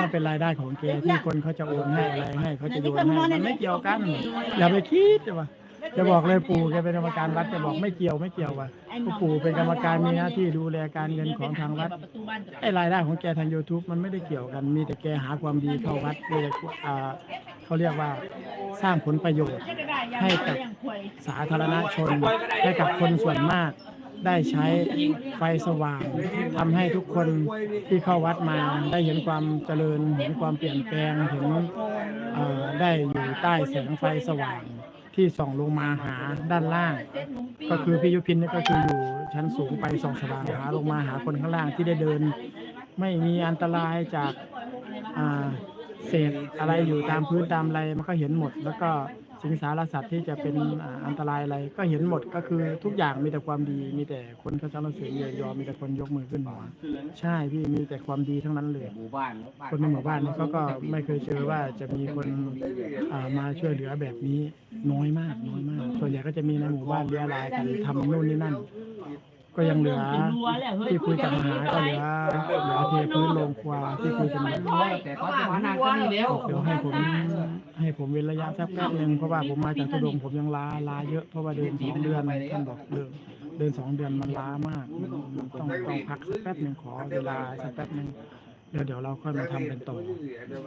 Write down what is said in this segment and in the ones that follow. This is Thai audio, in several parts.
มันเป็นรายได้ของแกที่คนเขาจะโอนให้อะไรให้เขาจะโยนให้มันไม่เกี่ยวกัน อย่าไปคิดว่าจะบอกเลยปู่แกเป็นกรรมการวัดจะบอกไม่เกี่ยวไม่เกี่ยวว่าปู่เป็นกรรมการมีหน้าที่ดูแลการเงินของทางวัดไอ้รายได้ของแกทาง YouTube มันไม่ได้เกี่ยวกัน มีแต่แกหาความดีเข้าวัดมีแต่อ่าเขาเรียกว่าสร้างผลประโยชน์ให้กับสาธารณชนให้กับคนส่วนมาก ได้ใช้ไฟสว่างทำให้ทุกคนที่เข้าวัดมา ได้เห็นความเจริญเห็นความเปลี่ยนแปลงเห็นเอ่อได้อยู่ใต้แสงไฟสว่างที่ส่องลงมาหาด้านล่าง ก็คือพี่ยุพินนี่ก็คืออยู่ชั้นสูงไปส่องสว่างหาลงมาหาคนข้างล่างที่ได้เดิน ไม่มีอันตรายจากอ่าเศษอะไรอยู่ตามพื้นตามอะไรมันก็เห็นหมด แล้วก็ สิงสารสัตว์ที่จะเป็นอันตรายอะไรก็เห็นหมดก็คือทุกอย่างมีแต่ความดีมีแต่คนเขาสรรเสริญเยอยอมีแต่คนยกมือขึ้นหัวใช่พี่มีแต่ความดีทั้งนั้นเลย หมู่บ้านคนในหมู่บ้านนี่เขาก็ไม่เคยเจอว่าจะมีคนอ่ามาช่วยเหลือแบบนี้น้อยมากน้อยมาก ส่วนใหญ่ก็จะมีในหมู่บ้านเรียรายกันทำนู่นนี่นั่น ก็ยังเหลือที่คุยกับมหาก็เหลือเหลือเทพื้นโรงครัวที่คุยกันอยู่แต่ตอนจังหวะนั้นก็มีแล้วเดี๋ยวให้ผมให้ผมเว้นระยะสักแป๊บหนึ่งเพราะว่าผมมาจากทุดงค์ผมยังล้าล้าเยอะเพราะว่าเดินสองเดือนท่านบอกเดินเดินสองเดือนมันล้ามากมันต้องต้องพักสักแป๊บหนึ่งขอเวลาสักแป๊บหนึ่ง เดี๋ยวเดี๋ยวเราค่อยมาทำกันต่อ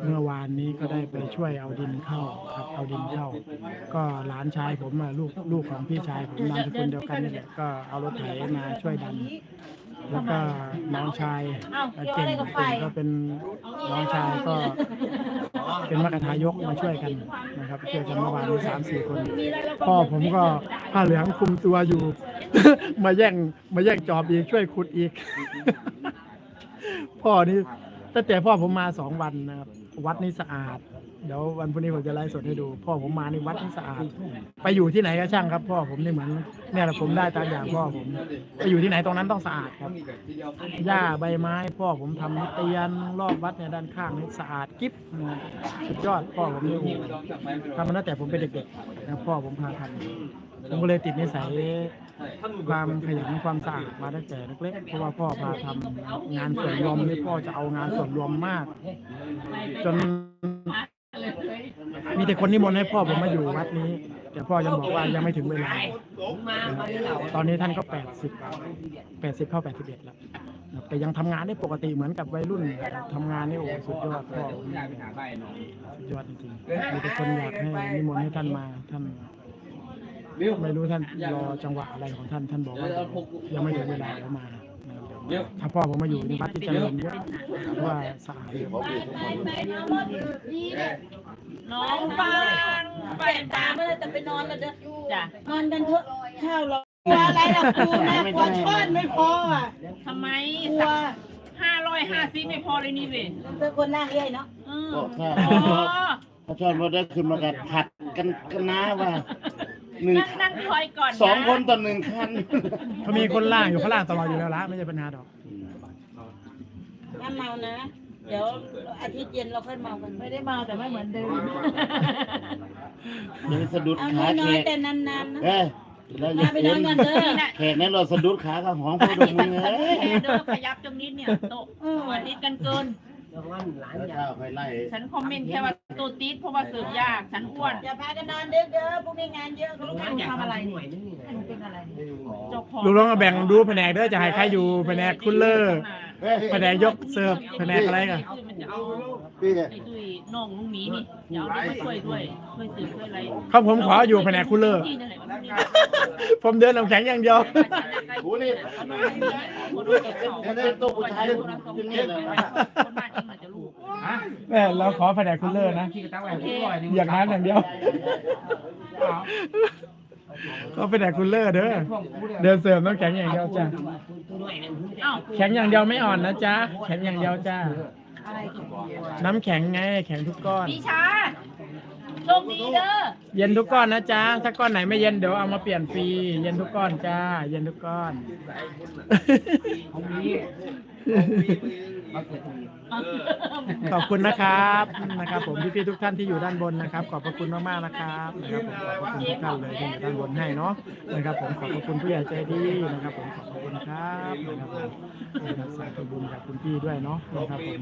เมื่อวานนี้ก็ได้ไปช่วยเอาดินเข้าครับเอาดินเข้า ก็หลานชายผมอะลูกลูกของพี่ชายผมนามสกุลเดียวกันนี่แหละก็เอารถไถมาช่วยดัน แล้วก็น้องชายเก่งเก่งก็เป็นน้องชายก็ เป็นมรรคทายกมาช่วยกันนะครับช่วยกันเมื่อวานนี้สามสี่คนพ่อผมก็ผ้าเหลืองคุมตัวอยู่ มาแย่งมาแย่งจอบอีกช่วยขุดอีก พ่อนี่ ตั้งแต่พ่อผมมาสองวันนะครับ วัดนี่สะอาด เดี๋ยววันพรุ่งนี้ผมจะไลฟ์สดให้ดู พ่อผมมาในวัดนี่สะอาด ไปอยู่ที่ไหนก็ช่างครับ พ่อผมนี่เหมือนเนี่ยแหละผมได้ตามอย่างพ่อผม ไปอยู่ที่ไหนตรงนั้นต้องสะอาดครับหญ้าใบไม้ พ่อผมทำเตียนรอบวัดเนี่ยด้านข้างนี่สะอาดกิ๊บสุดยอดพ่อผมนี่โอ้ทำมาตั้งแต่ผมเป็นเด็กๆนะพ่อผมพาทำผมก็เลยติดนิสัยความขยันความสะอาดมาตั้งแต่เล็กๆเพราะว่าพ่อพาทำงานส่วนรวมนี่พ่อจะเอางานส่วนรวมมาก จน แต่คนนิมนต์ให้พ่อผมมาอยู่วัดนี้ แต่พ่อยังบอกว่ายังไม่ถึงเวลาตอนนี้ท่านก็แปดสิบแปดสิบเข้าแปดสิบเอ็ดแล้วนะครับแต่ยังทำงานได้ปกติเหมือนกับวัยรุ่นนะครับทำงานนี่โอ้โหสุดยอดพ่อสุดยอดจริงๆมีแต่คนอยากให้นิมนต์ให้ท่านมาท่าน ไม่รู้ท่านรอจังหวะอะไรของท่านท่านบอกว่าเดี๋ยวยังไม่ถึงเวลาเดี๋ยวมา ถ้าพ่อผมมาอยู่ในวัดที่เจริญเยอะเพราะว่าสะอาดเยอะน้องฟางไปตามไม่ได้แต่ไปนอนแล้วเด้อจ้ะนอนกันเถอะข้าวเรากลัวอะไรล่ะกลัวนะกลัวช้อนไม่พออะทำไมกลัวห้าร้อยห้าสิบไม่พอเลยนี่เว้ยเป็นคนนั่งเอ้ยเนาะอืมบอกถ้าอ๋อถ้าชอบมาได้ขึ้นมากันผัดกันกันนะว่า หนึ่งนั่งนั่งคอยก่อนนะสองคนต่อหนึ่งคันเขามีคนล่างอยู่ข้างล่างตลอดอยู่แล้วละไม่ใช่ปัญหาดอกน้ำเมานะ เดี๋ยวอาทิตย์เย็นเราค่อยเมากันไม่ได้เมาแต่ไม่เหมือนเดิมยังสะดุดเอาขาน้แขอยกๆแต่นานๆนะ เอ้ยแล้วอย่าไปเห็นอนนก่อนเด้อ แขกนั้นเราสะดุดขากับหอมพอดมือเอ้ยเดินขยับตรงนี้เนี่ยโตะตัวติดกันเกิน แล้วข้าวไปไล่ฉันคอมเมนต์แค่ว่าตัวติดเพราะว่าเสิร์ฟยาก ฉันอ้วนอย่าพากันนอนดึกเด้อพรุ่งนี้งานเยอะเขาไม่ทำอะไรนี่เป็นอะไรเจ้าของลูกน้องก็แบ่งดูแผนกเด้อจะให้ใครอยู่แผนกคุณเลอร์เฮ้ยแผนกยกเสิร์ฟแผนกอะไรกันมันจะเอาพี่ไอ้ตุ้ยน้องลุงหมีนี่จะเอาด้วยมาช่วยด้วยช่วยสืบช่วยอะไรเขาผมขออยู่แผนกคุณเลอร์ที่นั่นแหละวันนี้ผมเดินน้ำแข็งอย่างเดียวหูนี่เด็กตัวผู้ชายคนนี้เลยคนบ้านเองอาจจะรู้ แม่เราขอแผนกคุณเลอร์นะอย่างนั้นอย่างเดียวก็แผนกคุณเลอร์เด้อ เดินเสิร์ฟน้ำแข็งอย่างเดียวจ้ะเอ้าแข็งอย่างเดียวไม่อ่อนนะจ๊ะ แข็งอย่างเดียวจ้าน้ำแข็งไง แข็งทุกก้อน พี่ชาโทชคดีเด้อเย็นทุกก้อนนะจ๊ะ ถ้าก้อนไหนไม่เย็นเดี๋ยวเอามาเปลี่ยนฟรี เย็นทุกก้อนจ้า เย็นทุกก้อน ของนี้ มาเกิดตรงนี้ขอบคุณนะครับนะครับ ผมพี่ๆทุกท่านที่อยู่ด้านบนนะครับ ขอบพระคุณมากๆนะครับนะครับผมขอบพระคุณทุกท่านเลยที่อยู่ด้านบนให้เนาะนะครับ ผมขอบพระคุณผู้ใหญ่ใจดีนะครับ ผมขอบพระคุณครับนะครับผมนะครับสาธุบุญกับคุณพี่ด้วยเนาะนะครับผม